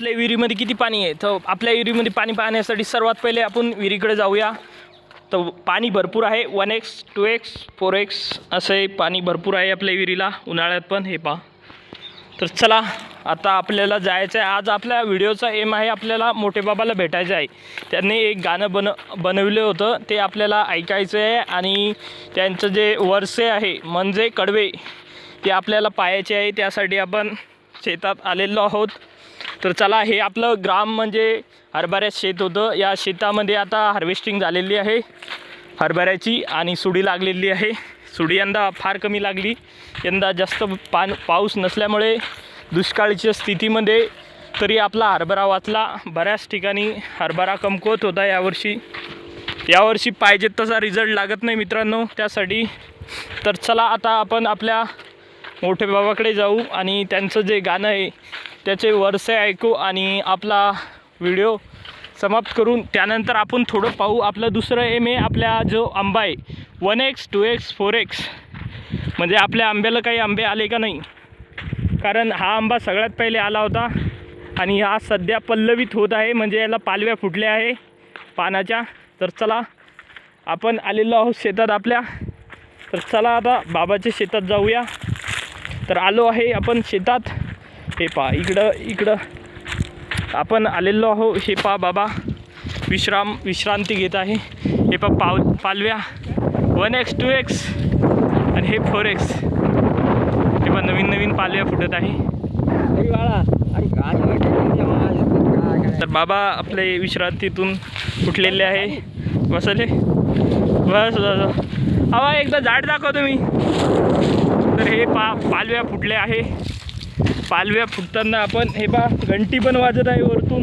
आपल्या विहिरीमध्ये किती पाणी आहे? तर आपल्या विहिरीमध्ये पाणी पाहण्यासाठी सर्वात पहिले आपण विहिरीकडे जाऊया. तर पाणी भरपूर आहे. One X two X four X असे पाणी भरपूर आहे आपल्या विहिरीला. उन्हाळ्यात पण हे पहा. तर चला आता आपल्याला जायचं आहे. आज आपल्या व्हिडिओचा एम आहे आपल्याला मोठे बाबाला भेटायचं आहे. त्यांनी एक गाणं बन बनवलं होतं. ते आपल्याला ऐकायचं आहे आणि त्यांचं जे वर्षे आहे म्हणजे कडवे ते आपल्याला पाहायचे आहे. त्यासाठी आपण शेतात आलेलो आहोत. तर चला हे आपलं ग्राम म्हणजे हरभऱ्यात शेत होतं. या शेतामध्ये आता हार्वेस्टिंग झालेली आहे. हरभऱ्याची आणि सुडी लागलेली आहे. सुडी यंदा फार कमी लागली. यंदा जास्त पान पाऊस नसल्यामुळे दुष्काळीच्या स्थितीमध्ये तरी आपला हरभरा वाचला. बऱ्याच ठिकाणी हरभरा कमकुवत होता यावर्षी. यावर्षी पाहिजे तसा रिझल्ट लागत नाही मित्रांनो. त्यासाठी तर चला आता आपण आपल्या मोठे बाबाकडे जाऊ आणि त्यांचं जे गाणं आहे त्याचे वरसे ऐकू आणि आपला व्हिडिओ समाप्त करून त्यानंतर आपण थोडं पाहू आपलं दुसरं एम आहे आपल्या जो आंबा आहे one X two X four X म्हणजे आपल्या आंब्याला काही आंबे आले का नाही? कारण हा आंबा सगळ्यात पहिले आला होता आणि हा सध्या पल्लवित होत आहे म्हणजे याला पालव्या फुटल्या आहे पानाच्या. तर चला आपण आलेलो आहोत शेतात आपल्या. तर चला आता बाबाच्या शेतात जाऊया. तर आलो आहे आपण शेतात. हे पहा इकडं इकडं. आपण आलेलो आहो हे पहा बाबा विश्राम विश्रांती घेत आहे. हे पहा पाव पालव्या. वन एक्स टू एक्स आणि हे फोर एक्स हे पहा नवीन नवीन पालव्या फुटत आहे. तर बाबा आपले विश्रांतीतून फुटलेले आहे. बसले. बस बस हवा एकदा झाड दाखव तुम्ही. तर हे पा पालव्या फुटल्या आहे. पालव्या फुटताना आपण हे पा घंटी पण वाजत आहे वरतून.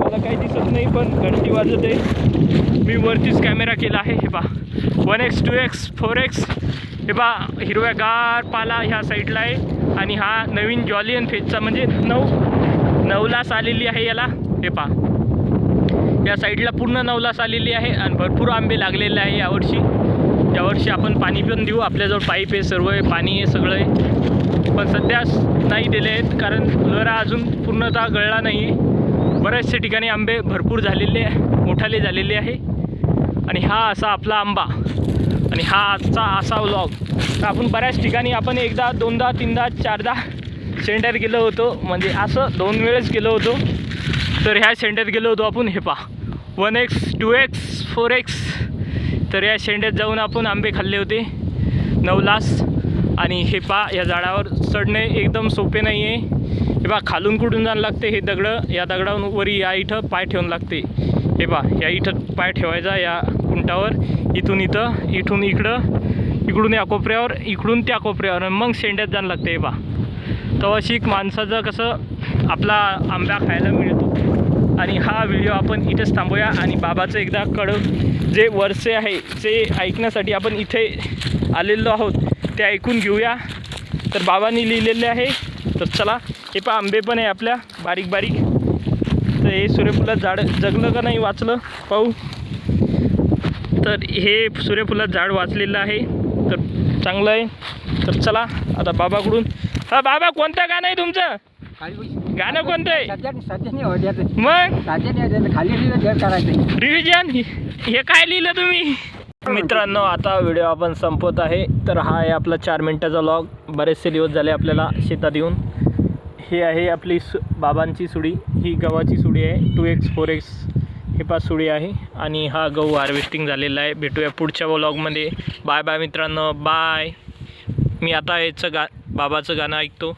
मला काही दिसत नाही पण घंटी वाजत आहे. मी वरतीच कॅमेरा केला आहे हे पा. One X two X four X. हे पा हिरव्यागार पाला ह्या साईडला आहे. आणि हा नवीन जॉलियन फेजचा म्हणजे नऊ नवलास आलेली आहे याला हे पा. या साईडला पूर्ण नवलास आलेली आहे आणि भरपूर आंबे लागलेले आहे यावर्षी. यावर्षी आपण पाणी पण देऊ. आपल्याजवळ पाईप आहे सर्व आहे पाणी आहे सगळं आहे. पण सध्या नाही दिले आहेत कारण फुलोरा अजून पूर्णतः गळला नाही आहे बऱ्याचशा ठिकाणी आंबे भरपूर झालेले मोठाले झालेले आहे. आणि हा असा आपला आंबा. आणि हा आजचा असा व्लॉग तर आपण बऱ्याच ठिकाणी आपण एकदा दोनदा तीनदा चारदा सेंटर गेलो होतो. म्हणजे असं दोन वेळेस गेलो होतो. तर ह्या सेंटर गेलो होतो आपण हे पा one X two X four X तर या शेंड्यात जाऊन आपण आंबे खाल्ले होते. नवलास आणि हे पा या झाडावर चढणे एकदम सोपे नाही आहे हे पा खालून कुठून जाणं लागते? हे दगडं या दगडावरून वरी या इथं पाय ठेवून लागते. हे पा या इथं पाय ठेवायचा या कुंटावर इथून इथं इथून इकडं इकडून या कोपऱ्यावर इकडून त्या कोपऱ्यावर मग शेंड्यात जाणं लागते हे पा. तवाशिक माणसाचं कसं आपला आंबा खायला मिळतो. आणि हा व्हिडिओ आपण इथेच थांबूया आणि बाबाचं एकदा कळ जे वर्षे आहे ते ऐकण्यासाठी आपण इथे आलेलो आहोत ते ऐकून घेऊया. तर बाबांनी लिहिलेले आहे तर चला हे पहा आंबे पण आहे आपल्या बारीक बारीक. तर हे सूर्यफुलात झाड जगलं का नाही वाचलं? पाहू. तर हे सूर्यफुलात झाड वाचलेलं आहे तर चांगलं आहे. तर चला आता बाबाकडून. हा बाबा कोणतं गाणं आहे तुमचं? गाणं कोणतं आहे. मग? रिव्हिजन हे काय लिहिलं तुम्ही? मित्रांनो आता व्हिडिओ आपण संपवत आहे. तर हा आहे आपला चार मिनटाचा लॉग बरेचसे दिवस झाले आपल्याला शेतात येऊन. हे आहे आपली सु बाबांची सुडी. ही गव्हाची सुडी आहे. टू एक्स फोर एक्स हे पाच सुडी आहे. आणि हा गहू हार्वेस्टिंग झालेला आहे. भेटूया पुढच्या व्लॉगमध्ये बाय बाय मित्रांनो. बाय मी आता याचं गा बाबाचं गाणं ऐकतो.